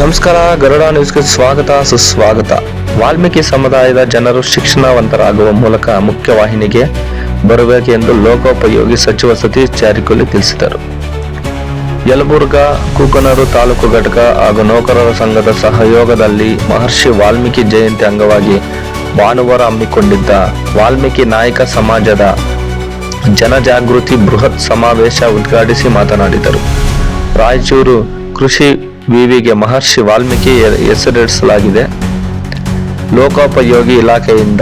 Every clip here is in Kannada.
ನಮಸ್ಕಾರ, ಗರುಡ ನ್ಯೂಸ್ಗೆ ಸ್ವಾಗತ, ಸುಸ್ವಾಗತ. ವಾಲ್ಮೀಕಿ ಸಮುದಾಯದ ಜನರು ಶಿಕ್ಷಣವಂತರಾಗುವ ಮೂಲಕ ಮುಖ್ಯವಾಹಿನಿಗೆ ಬರಬೇಕು ಎಂದು ಲೋಕೋಪಯೋಗಿ ಸಚಿವ ಸತೀಶ್ ಜಾರಕಿಹೊಳಿ ತಿಳಿಸಿದರು. ಯಲಬುರ್ಗಾ, ಕೂಕನೂರು ತಾಲೂಕು ಘಟಕ ಹಾಗೂ ನೌಕರರ ಸಂಘದ ಸಹಯೋಗದಲ್ಲಿ ಮಹರ್ಷಿ ವಾಲ್ಮೀಕಿ ಜಯಂತಿ ಅಂಗವಾಗಿ ಭಾನುವಾರ ಹಮ್ಮಿಕೊಂಡಿದ್ದ ವಾಲ್ಮೀಕಿ ನಾಯಕ ಸಮಾಜದ ಜನಜಾಗೃತಿ ಬೃಹತ್ ಸಮಾವೇಶ ಉದ್ಘಾಟಿಸಿ ಮಾತನಾಡಿದರು. ರಾಯಚೂರು ಕೃಷಿ ವಿವಿಗೆ ಮಹರ್ಷಿ ವಾಲ್ಮೀಕಿ ಹೆಸರಿಡಿಸಲಾಗಿದೆ. ಲೋಕೋಪಯೋಗಿ ಇಲಾಖೆಯಿಂದ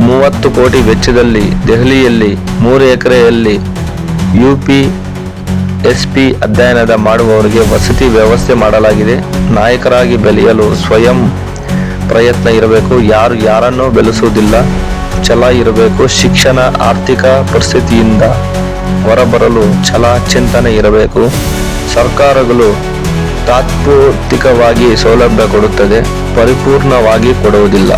ಮೂವತ್ತು ಕೋಟಿ ವೆಚ್ಚದಲ್ಲಿ ದೆಹಲಿಯಲ್ಲಿ ಮೂರು ಎಕರೆಯಲ್ಲಿ ಯುಪಿ ಎಸ್ಪಿ ಅಧ್ಯಯನದ ಮಾಡುವವರಿಗೆ ವಸತಿ ವ್ಯವಸ್ಥೆ ಮಾಡಲಾಗಿದೆ. ನಾಯಕರಾಗಿ ಬೆಳೆಯಲು ಸ್ವಯಂ ಪ್ರಯತ್ನ ಇರಬೇಕು. ಯಾರು ಯಾರನ್ನೂ ಬೆಳೆಸುವುದಿಲ್ಲ. ಛಲ ಇರಬೇಕು. ಶಿಕ್ಷಣ ಆರ್ಥಿಕ ಪರಿಸ್ಥಿತಿಯಿಂದ ಹೊರಬರಲು ಛಲ ಚಿಂತನೆ ಇರಬೇಕು. ಸರ್ಕಾರಗಳು ತಾತ್ಪೂರ್ತಿಕವಾಗಿ ಸೌಲಭ್ಯ ಕೊಡುತ್ತದೆ, ಪರಿಪೂರ್ಣವಾಗಿ ಕೊಡುವುದಿಲ್ಲ.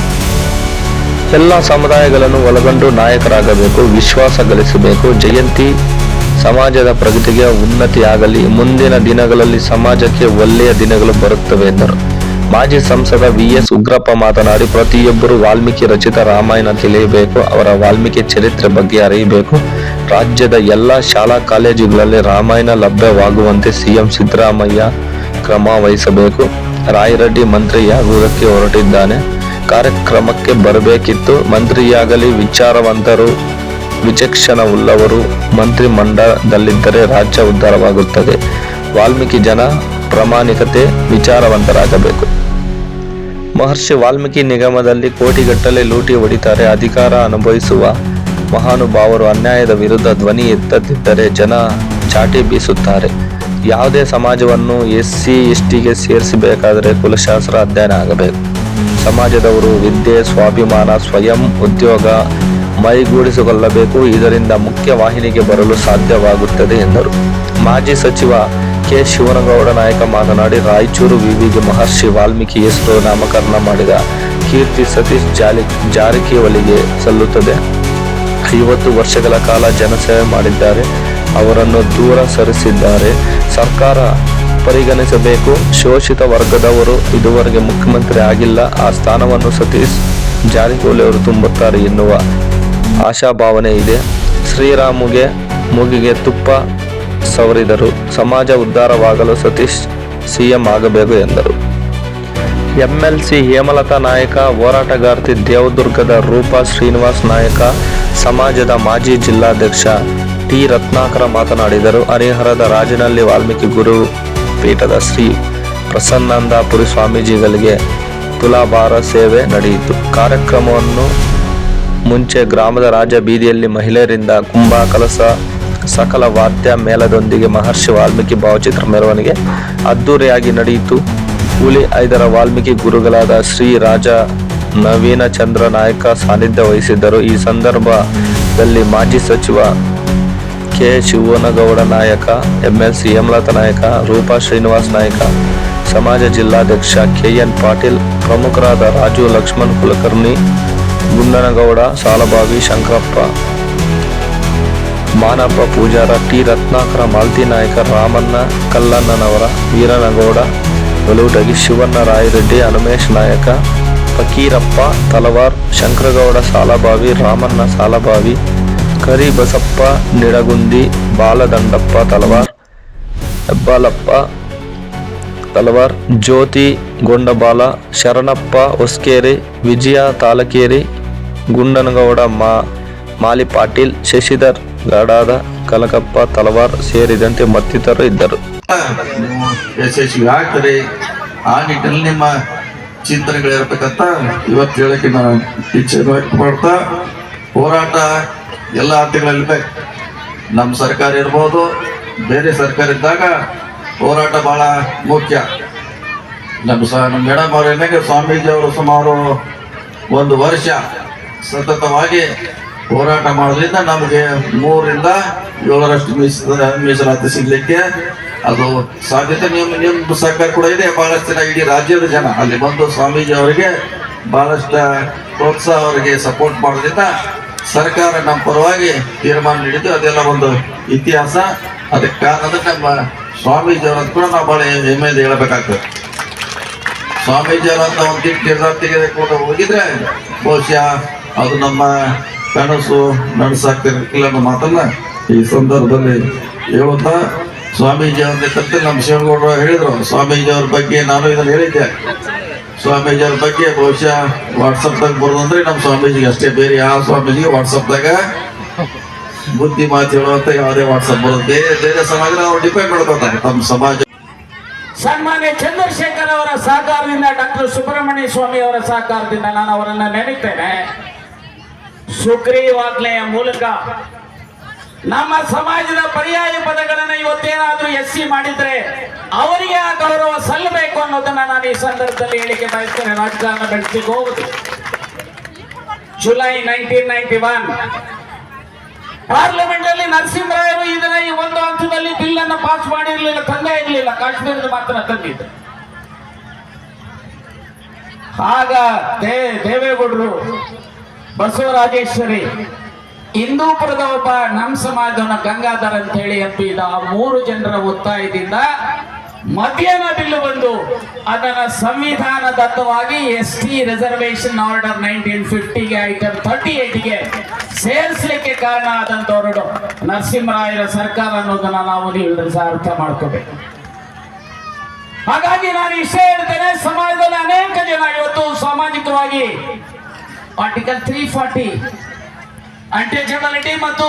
ಎಲ್ಲ ಸಮುದಾಯಗಳನ್ನು ಒಳಗೊಂಡು ನಾಯಕರಾಗಬೇಕು, ವಿಶ್ವಾಸ ಗಳಿಸಬೇಕು, ಜಯಂತಿ ಸಮಾಜದ ಪ್ರಗತಿಗೆ ಉನ್ನತಿಯಾಗಲಿ, ಮುಂದಿನ ದಿನಗಳಲ್ಲಿ ಸಮಾಜಕ್ಕೆ ಒಳ್ಳೆಯ ದಿನಗಳು ಬರುತ್ತವೆ ಎಂದರು. ಮಾಜಿ ಸಂಸದ ವಿ ಎಸ್ ಉಗ್ರಪ್ಪ ಮಾತನಾಡಿ, ಪ್ರತಿಯೊಬ್ಬರು ವಾಲ್ಮೀಕಿ ರಚಿತ ರಾಮಾಯಣ ತಿಳಿಯಬೇಕು, ಅವರ ವಾಲ್ಮೀಕಿ ಚರಿತ್ರೆ ಬಗ್ಗೆ ಅರಿಯಬೇಕು. ರಾಜ್ಯದ ಎಲ್ಲ ಶಾಲಾ ಕಾಲೇಜುಗಳಲ್ಲಿ ರಾಮಾಯಣ ಲಭ್ಯವಾಗುವಂತೆ ಸಿಎಂ ಸಿದ್ದರಾಮಯ್ಯ ಕ್ರಮ ವಹಿಸಬೇಕು. ರಾಯರೆಡ್ಡಿ ಮಂತ್ರಿಯಾಗುವುದಕ್ಕೆ ಹೊರಟಿದ್ದಾನೆ. ಕಾರ್ಯಕ್ರಮಕ್ಕೆ ಬರಬೇಕಿತ್ತು. ಮಂತ್ರಿಯಾಗಲಿ ವಿಚಾರವಂತರು ವಿಚಕ್ಷಣವುಳ್ಳವರು ಮಂತ್ರಿಮಂಡಲದಲ್ಲಿದ್ದರೆ ರಾಜ್ಯ ಉದ್ಧಾರವಾಗುತ್ತದೆ. ವಾಲ್ಮೀಕಿ ಜನ ಪ್ರಾಮಾಣಿಕತೆ, ವಿಚಾರವಂತರಾಗಬೇಕು. ಮಹರ್ಷಿ ವಾಲ್ಮೀಕಿ ನಿಗಮದಲ್ಲಿ ಕೋಟಿಗಟ್ಟಲೆ ಲೂಟಿ ಹೊಡಿತಾರೆ. ಅಧಿಕಾರ ಅನುಭವಿಸುವ ಮಹಾನುಭಾವರು ಅನ್ಯಾಯದ ವಿರುದ್ಧ ಧ್ವನಿ ಎತ್ತದಿದ್ದರೆ ಜನ ಚಾಟಿ ಬೀಸುತ್ತಾರೆ. ಯಾವುದೇ ಸಮಾಜವನ್ನು ಎಸ್ ಸಿ ಎಸ್ ಟಿಗೆ ಸೇರಿಸಬೇಕಾದರೆ ಕುಲಶಾಸ್ತ್ರ ಅಧ್ಯಯನ ಆಗಬೇಕು. ಸಮಾಜದವರು ವಿದ್ಯೆ, ಸ್ವಾಭಿಮಾನ, ಸ್ವಯಂ ಉದ್ಯೋಗ ಮೈಗೂಡಿಸಿಕೊಳ್ಳಬೇಕು. ಇದರಿಂದ ಮುಖ್ಯ ವಾಹಿನಿಗೆ ಬರಲು ಸಾಧ್ಯವಾಗುತ್ತದೆ ಎಂದರು. ಮಾಜಿ ಸಚಿವ ಕೆ ಶಿವನಗೌಡ ನಾಯಕ ಮಾತನಾಡಿ, ರಾಯಚೂರು ವಿವಿಗೆ ಮಹರ್ಷಿ ವಾಲ್ಮೀಕಿ ಹೆಸರು ನಾಮಕರಣ ಮಾಡಿದ ಕೀರ್ತಿ ಸತೀಶ್ ಜಾಲಿ, ಜಾರಕಿಹೊಳಿಗೆ ಸಲ್ಲುತ್ತದೆ. ಐವತ್ತು ವರ್ಷಗಳ ಕಾಲ ಜನಸೇವೆ ಮಾಡಿದ್ದಾರೆ. ಅವರನ್ನು ದೂರ ಸರಿಸಿದ್ದಾರೆ. ಸರ್ಕಾರ ಪರಿಗಣಿಸಬೇಕು. ಶೋಷಿತ ವರ್ಗದವರು ಇದುವರೆಗೆ ಮುಖ್ಯಮಂತ್ರಿ ಆಗಿಲ್ಲ. ಆ ಸ್ಥಾನವನ್ನು ಸತೀಶ್ ಜಾರಕಿಹೊಳಿ ಅವರು ತುಂಬುತ್ತಾರೆ ಎನ್ನುವ ಆಶಾಭಾವನೆ ಇದೆ. ಶ್ರೀರಾಮುಗೆ ಮೂಗಿಗೆ ತುಪ್ಪ ಸವರಿದರು. ಸಮಾಜ ಉದ್ಧಾರವಾಗಲು ಸತೀಶ್ ಸಿಎಂ ಆಗಬೇಕು ಎಂದರು. ಎಂಎಲ್ಸಿ ಹೇಮಲತಾ ನಾಯಕ, ಹೋರಾಟಗಾರ್ತಿ ದೇವದುರ್ಗದ ರೂಪಾ ಶ್ರೀನಿವಾಸ್ ನಾಯಕ, ಸಮಾಜದ ಮಾಜಿ ಜಿಲ್ಲಾಧ್ಯಕ್ಷ ಟಿ ರತ್ನಾಕರ ಮಾತನಾಡಿದರು. ಹರಿಹರದ ರಾಜನಹಳ್ಳಿ ವಾಲ್ಮೀಕಿ ಗುರು ಪೀಠದ ಶ್ರೀ ಪ್ರಸನ್ನಾನಂದಪುರಿ ಸ್ವಾಮೀಜಿಗಳಿಗೆ ತುಲಾಭಾರ ಸೇವೆ ನಡೆಯಿತು. ಕಾರ್ಯಕ್ರಮವನ್ನು ಮುಂಚೆ ಗ್ರಾಮದ ರಾಜ ಬೀದಿಯಲ್ಲಿ ಮಹಿಳೆಯರಿಂದ ಕುಂಭ ಕಲಸ ಸಕಲ ವಾದ್ಯ ಮೇಳದೊಂದಿಗೆ ಮಹರ್ಷಿ ವಾಲ್ಮೀಕಿ ಭಾವಚಿತ್ರ ಮೆರವಣಿಗೆ ಅದ್ದೂರಿಯಾಗಿ ನಡೆಯಿತು. ಹುಲಿ ಐದರ ವಾಲ್ಮೀಕಿ ಗುರುಗಳಾದ ಶ್ರೀ ರಾಜ ನವೀನ ಚಂದ್ರ ನಾಯಕ ಸಾನ್ನಿಧ್ಯ ವಹಿಸಿದ್ದರು. ಈ ಸಂದರ್ಭದಲ್ಲಿ ಮಾಜಿ ಸಚಿವ ಕೆ ಶಿವನಗೌಡ ನಾಯಕ, ಎಂಎಲ್ಸಿ ಹೇಮಲತಾ ನಾಯಕ, ರೂಪಾ ಶ್ರೀನಿವಾಸ್ ನಾಯಕ, ಸಮಾಜ ಜಿಲ್ಲಾಧ್ಯಕ್ಷ ಕೆಎನ್ ಪಾಟೀಲ್, ಪ್ರಮುಖರಾದ ರಾಜು ಲಕ್ಷ್ಮಣ್ ಕುಲಕರ್ಣಿ, ಗುಂಡನಗೌಡ, ಸಾಲಬಾವಿ ಶಂಕರಪ್ಪ ಮಾನಪ್ಪ ಪೂಜಾರ ಟಿ ರತ್ನಾಕರ ಮಾಲ್ತಿ ನಾಯಕ ರಾಮಣ್ಣ ಕಲ್ಲಣ್ಣನವರ ವೀರನಗೌಡ ಒಲುಟಗಿ ಶಿವಣ್ಣ ರಾಯರೆಡ್ಡಿ ಹನುಮೇಶ್ ನಾಯಕ ಫಕೀರಪ್ಪ ತಲವಾರ್ ಶಂಕರಗೌಡ ಸಾಲಬಾವಿ ರಾಮಣ್ಣ ಸಾಲಬಾವಿ ಕರಿಬಸಪ್ಪ ನಿಡಗುಂದಿ ಬಾಲದಂಡಪ್ಪ ತಲವಾರ್ ಹೆಬ್ಬಾಲಪ್ಪ ತಲವಾರ್ ಜ್ಯೋತಿ ಗೊಂಡಬಾಲ ಶರಣಪ್ಪ ಹೊಸ್ಕೇರಿ ವಿಜಯ ತಾಲಕೇರಿ ಗುಂಡನಗೌಡ ಮಾ ಮಾಲಿ ಪಾಟೀಲ್, ಶಶಿಧರ್, ಗಾಡಾದ, ಕನಕಪ್ಪ, ತಲವಾರ್ ಸೇರಿದಂತೆ ಮತ್ತಿತರರು ಇದ್ದರು. ನೀವು ಯಶಸ್ವಿ ಆಗ್ತದೆ. ಆ ನಿಟ್ಟಿನಲ್ಲಿ ನಿಮ್ಮ ಚಿಂತನೆಗಳಿರ್ಬೇಕಂತ ಇವತ್ತು ಹೇಳಕ್ಕೆ ನಾನು ಇಚ್ಛೆ ಮಾಡ್ತಾ ಹೋರಾಟ ಎಲ್ಲ ಹಂತಗಳಲ್ಲಿ ನಮ್ಮ ಸರ್ಕಾರ ಇರ್ಬೋದು, ಬೇರೆ ಸರ್ಕಾರ ಇದ್ದಾಗ ಹೋರಾಟ ಬಹಳ ಮುಖ್ಯ. ನಮ್ಮ ಸ, ನಮ್ಮ ಮೇಡಮ್ ಅವ್ರ ಸ್ವಾಮೀಜಿ ಅವರು ಸುಮಾರು ಒಂದು ವರ್ಷ ಸತತವಾಗಿ ಹೋರಾಟ ಮಾಡೋದ್ರಿಂದ ನಮಗೆ ಮೂರರಿಂದ ಏಳರಷ್ಟು ಮೀಸ ಮೀಸಲಾತಿ ಸಿಗ್ಲಿಕ್ಕೆ ಅದು ಸಾಧ್ಯತೆ. ನಿಮ್ಮ ನಿಮ್ಮ ಸರ್ಕಾರ ಕೂಡ ಇದೆ. ಬಹಳಷ್ಟು ಜನ ಇಡೀ ರಾಜ್ಯದ ಜನ. ಅಲ್ಲಿ ಬಂದು ಸ್ವಾಮೀಜಿ ಅವರಿಗೆ ಬಹಳಷ್ಟು ಪ್ರೋತ್ಸಾಹ ಅವರಿಗೆ ಸಪೋರ್ಟ್ ಮಾಡೋದ್ರಿಂದ ಸರ್ಕಾರ ನಮ್ಮ ಪರವಾಗಿ ತೀರ್ಮಾನ ನೀಡಿದ್ದು. ಅದೆಲ್ಲ ಒಂದು ಇತಿಹಾಸ. ಅದಕ್ಕೆ ಕಾರಣ ಸ್ವಾಮೀಜಿ ನಮ್ಮ ಸ್ವಾಮೀಜಿಯವರಂತ ಕೂಡ ನಾವು ಭಾಳ ಹೆಮ್ಮೆಯಿಂದ ಹೇಳಬೇಕಾಗ್ತದೆ. ಸ್ವಾಮೀಜಿಯವರಂತ ಒಂದು ನಿರ್ಧಾರ ತೆಗೆದುಕೊಂಡು ಹೋಗಿದ್ರೆ ಬಹುಶಃ ಅದು ನಮ್ಮ ಕನಸು ನಡೆಸಾಗ್ತಿರ್ಲಿಲ್ಲ ಅನ್ನೋ ಮಾತನ್ನ ಈ ಸಂದರ್ಭದಲ್ಲಿ ಹೇಳುತ್ತಾ, ಸ್ವಾಮೀಜಿ ಅವ್ರ ಕತ್ತೆ ನಮ್ಮ ಶಿವಗೌಡರು ಹೇಳಿದ್ರು, ಸ್ವಾಮೀಜಿ ಅವ್ರ ಬಗ್ಗೆ ನಾನು ಇದನ್ನು ಹೇಳಿದ್ದೆ. ಸ್ವಾಮೀಜಿ ಅವ್ರ ಬಗ್ಗೆ ಬಹುಶಃ ವಾಟ್ಸಪ್ದಾಗ ಬರೋದಂದ್ರೆ ನಮ್ಮ ಸ್ವಾಮೀಜಿಗೆ ಅಷ್ಟೇ, ಬೇರೆ ಯಾವ ಸ್ವಾಮೀಜಿಗೆ ವಾಟ್ಸಪ್ದಾಗ ಬುದ್ಧಿ ಮಾತು ಹೇಳುವಂತ ಯಾವುದೇ ವಾಟ್ಸಪ್ ಬರೋದು, ಬೇರೆ ಬೇರೆ ಸಮಾಜ ಅವ್ರು ಡಿಪೆಂಡ್ ಮಾಡ್ಕೊತಾರೆ ತಮ್ಮ ಸಮಾಜ. ಸನ್ಮಾನ್ಯ ಚಂದ್ರಶೇಖರ್ ಅವರ ಸಹಕಾರದಿಂದ ಡಾಕ್ಟರ್ ಸುಬ್ರಹ್ಮಣ್ಯ ಸ್ವಾಮಿ ಅವರ ಸಹಕಾರದಿಂದ ನಾನು ಅವರನ್ನ ನೆನೆಯುತ್ತೇನೆ. ಸುಗ್ರೀವಾಜ್ಞೆಯ ಮೂಲಕ ನಮ್ಮ ಸಮಾಜದ ಪರ್ಯಾಯ ಪದಗಳನ್ನು ಇವತ್ತೇನಾದ್ರೂ ಎಸ್ ಸಿ ಮಾಡಿದ್ರೆ ಅವರಿಗೆ ಆ ಗೌರವ ಸಲ್ಲಬೇಕು ಅನ್ನೋದನ್ನ ನಾನು ಈ ಸಂದರ್ಭದಲ್ಲಿ ಹೇಳಿಕೆ ಬಯಸ್ತೇನೆ. ರಾಜಕಾರಣ ಬೆಳೆಸಿ ಹೋಗುದು. July nineteen ninety one parliament ಅಲ್ಲಿ ನರಸಿಂಹರಾಯರು ಇದನ್ನ ಈ ಒಂದು ಹಂತದಲ್ಲಿ ಬಿಲ್ ಅನ್ನು ಪಾಸ್ ಮಾಡಿರಲಿಲ್ಲ, ತಂದೆ ಇರಲಿಲ್ಲ. ಕಾಶ್ಮೀರದ ಮಾತ್ರ ತಂದಿದ್ದು. ಆಗ ದೇವೇಗೌಡರು ಬಸವರಾಜೇಶ್ವರಿ, ಹಿಂದೂಪುರದ ಒಬ್ಬ ನಮ್ಮ ಸಮಾಜವನ್ನ ಗಂಗಾಧರ್ ಅಂತ ಹೇಳಿ ಇದ್ದ ಆ ಮೂರು ಜನರ ಒತ್ತಾಯದಿಂದ ಮಧ್ಯಾಹ್ನ ಬಿಲ್ಲು ಬಂದು ಅದನ್ನ ಸಂವಿಧಾನದತ್ತವಾಗಿ S T reservation order nineteen ಫಿಫ್ಟಿಗೆ item thirty ಏಟ್ಗೆ ಸೇರಿಸಲಿಕ್ಕೆ ಕಾರಣ ಆದಂತವರು ನರಸಿಂಹರಾಯರ ಸರ್ಕಾರ ಅನ್ನೋದನ್ನ ನಾವು ನೀವು ಸಹ ಅರ್ಥ ಮಾಡ್ಕೋಬೇಕು. ಹಾಗಾಗಿ ನಾನು ಇಷ್ಟೇ ಹೇಳ್ತೇನೆ, ಸಮಾಜದಲ್ಲಿ ಅನೇಕ ಜನ ಇವತ್ತು ಸಾಮಾಜಿಕವಾಗಿ ಆರ್ಟಿಕಲ್ ತ್ರೀ ಫಾರ್ಟಿ ಅಂಟೇಜಬಿಲಿಟಿ ಮತ್ತು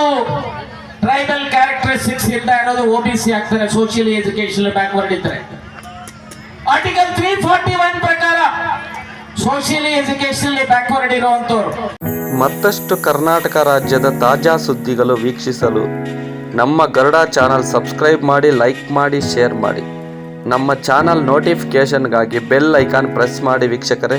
ಟ್ರೈಬಲ್ ಕ್ಯಾರೆಕ್ಟರಿಸ್ಟಿಕ್ಸ್ ಇಂದ ಅನ್ನೋದು ಒ ಬಿ ಸಿ ಆಗ್ತಾರೆ ಸೋಷಿಯಲ್ ಎಜುಕೇಶನ್ ಬ್ಯಾಕ್ವರ್ಡ್ ಇದ್ರೆ. ಆರ್ಟಿಕಲ್ ತ್ರೀ ಫಾರ್ಟಿ ಒನ್ ಪ್ರಕಾರ ಸೋಷಿಯಲಿ ಎಜುಕೇಶನ್ ಬ್ಯಾಕ್ವರ್ಡ್ ಇರುವಂತವ್ರು ಮತ್ತಷ್ಟು ಕರ್ನಾಟಕ ರಾಜ್ಯದ ತಾಜಾ ಸುದ್ದಿಗಳು ವೀಕ್ಷಿಸಲು ನಮ್ಮ ಗರುಡ ಚಾನಲ್ ಸಬ್ಸ್ಕ್ರೈಬ್ ಮಾಡಿ, ಲೈಕ್ ಮಾಡಿ, ಶೇರ್ ಮಾಡಿ. ನಮ್ಮ ಚಾನಲ್ ನೋಟಿಫಿಕೇಷನ್ಗಾಗಿ ಬೆಲ್ ಐಕಾನ್ ಪ್ರೆಸ್ ಮಾಡಿ ವೀಕ್ಷಕರೇ.